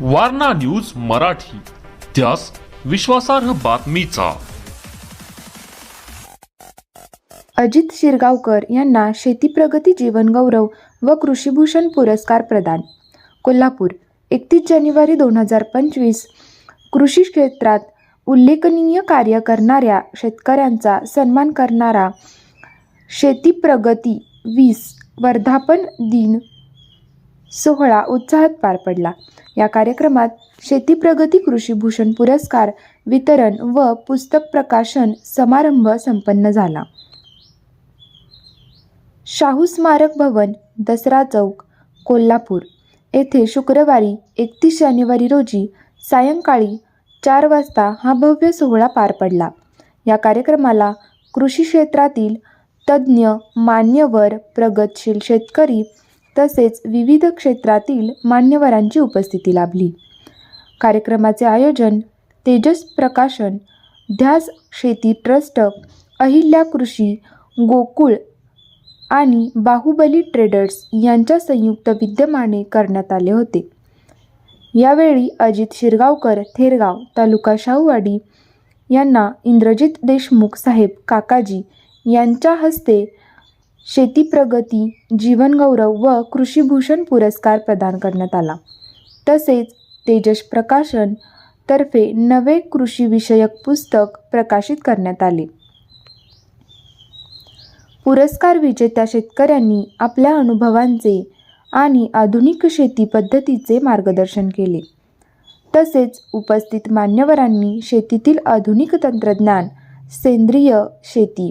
Warna news Marathi. त्यास विश्वासार्ह बातमीचा. अजित शिरगावकर यांना शेती प्रगती जीवनगौरव व कृषीभूषण पुरस्कार प्रदान. कोल्हापूर एकतीस जानेवारी दोन हजार पंचवीस. कृषी क्षेत्रात उल्लेखनीय कार्य करणाऱ्या शेतकऱ्यांचा सन्मान करणारा शेती प्रगती वीस वर्धापन दिन सोहळा उत्साहात पार पडला. या कार्यक्रमात शेती प्रगती कृषीभूषण पुरस्कार वितरण व पुस्तक प्रकाशन समारंभ संपन्न झाला. शाहू स्मारक भवन दसरा चौक कोल्हापूर. येथे शुक्रवारी एकतीस जानेवारी रोजी सायंकाळी चार वाजता हा भव्य सोहळा पार पडला. या कार्यक्रमाला कृषी क्षेत्रातील तज्ज्ञ मान्यवर प्रगतशील शेतकरी तसेच विविध क्षेत्रातील मान्यवरांची उपस्थिती लाभली. कार्यक्रमाचे आयोजन तेजस प्रकाशन ध्यास शेती ट्रस्ट अहिल्या कृषी गोकुळ आणि बाहुबली ट्रेडर्स यांच्या संयुक्त विद्यमाने करण्यात आले होते. यावेळी अजित शिरगावकर थेरगाव तालुका शाहूवाडी यांना इंद्रजित देशमुख साहेब काकाजी यांच्या हस्ते शेती प्रगती जीवनगौरव व कृषीभूषण पुरस्कार प्रदान करण्यात आला. तसेच तेजस प्रकाशन तर्फे नवे कृषीविषयक पुस्तक प्रकाशित करण्यात आले. पुरस्कार विजेत्या शेतकऱ्यांनी आपल्या अनुभवांचे आणि आधुनिक शेती पद्धतीचे मार्गदर्शन केले. तसेच उपस्थित मान्यवरांनी शेतीतील आधुनिक तंत्रज्ञान सेंद्रिय शेती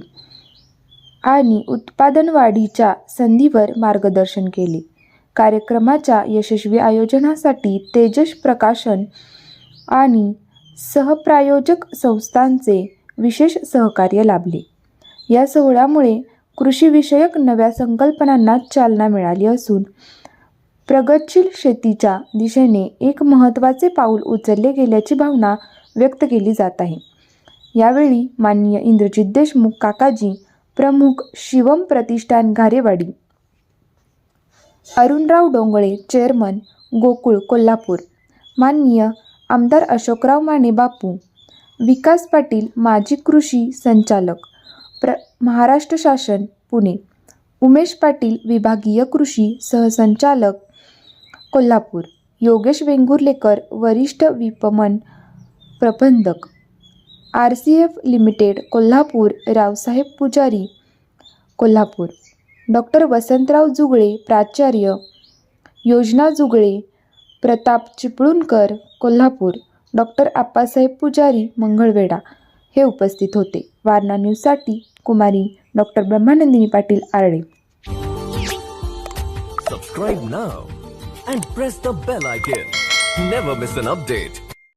आणि उत्पादन वाढीच्या संधीवर मार्गदर्शन केले. कार्यक्रमाच्या यशस्वी आयोजनासाठी तेजस प्रकाशन आणि सहप्रायोजक संस्थांचे विशेष सहकार्य लाभले. या सोहळ्यामुळे कृषीविषयक नव्या संकल्पनांना चालना मिळाली असून प्रगतशील शेतीच्या दिशेने एक महत्त्वाचे पाऊल उचलले गेल्याची भावना व्यक्त केली जात आहे. यावेळी माननीय इंद्रजित देशमुख काकाजी प्रमुख शिवम प्रतिष्ठान घारेवाडी. अरुणराव डोंगळे चेअरमन गोकुळ कोल्हापूर. माननीय आमदार अशोकराव माने बापू. विकास पाटील माजी कृषी संचालक. प्र महाराष्ट्र शासन पुणे. उमेश पाटील विभागीय कृषी सहसंचालक कोल्हापूर. योगेश वेंगुर्लेकर वरिष्ठ विपणन प्रबंधक. R C F limited Kolhapur Raosaheb Pujari Kolhapur. Doctor Vasantrao Jugale प्राचार्य. योजना जुगळे प्रताप चिपळूणकर कोल्हापूर. डॉक्टर आप्पासाहेब पुजारी मंगळवेढा. हे उपस्थित होते. वारणा न्यूजसाठी कुमारी doctor Brahmanandini Patil Arde. Subscribe now and press the bell icon never miss an update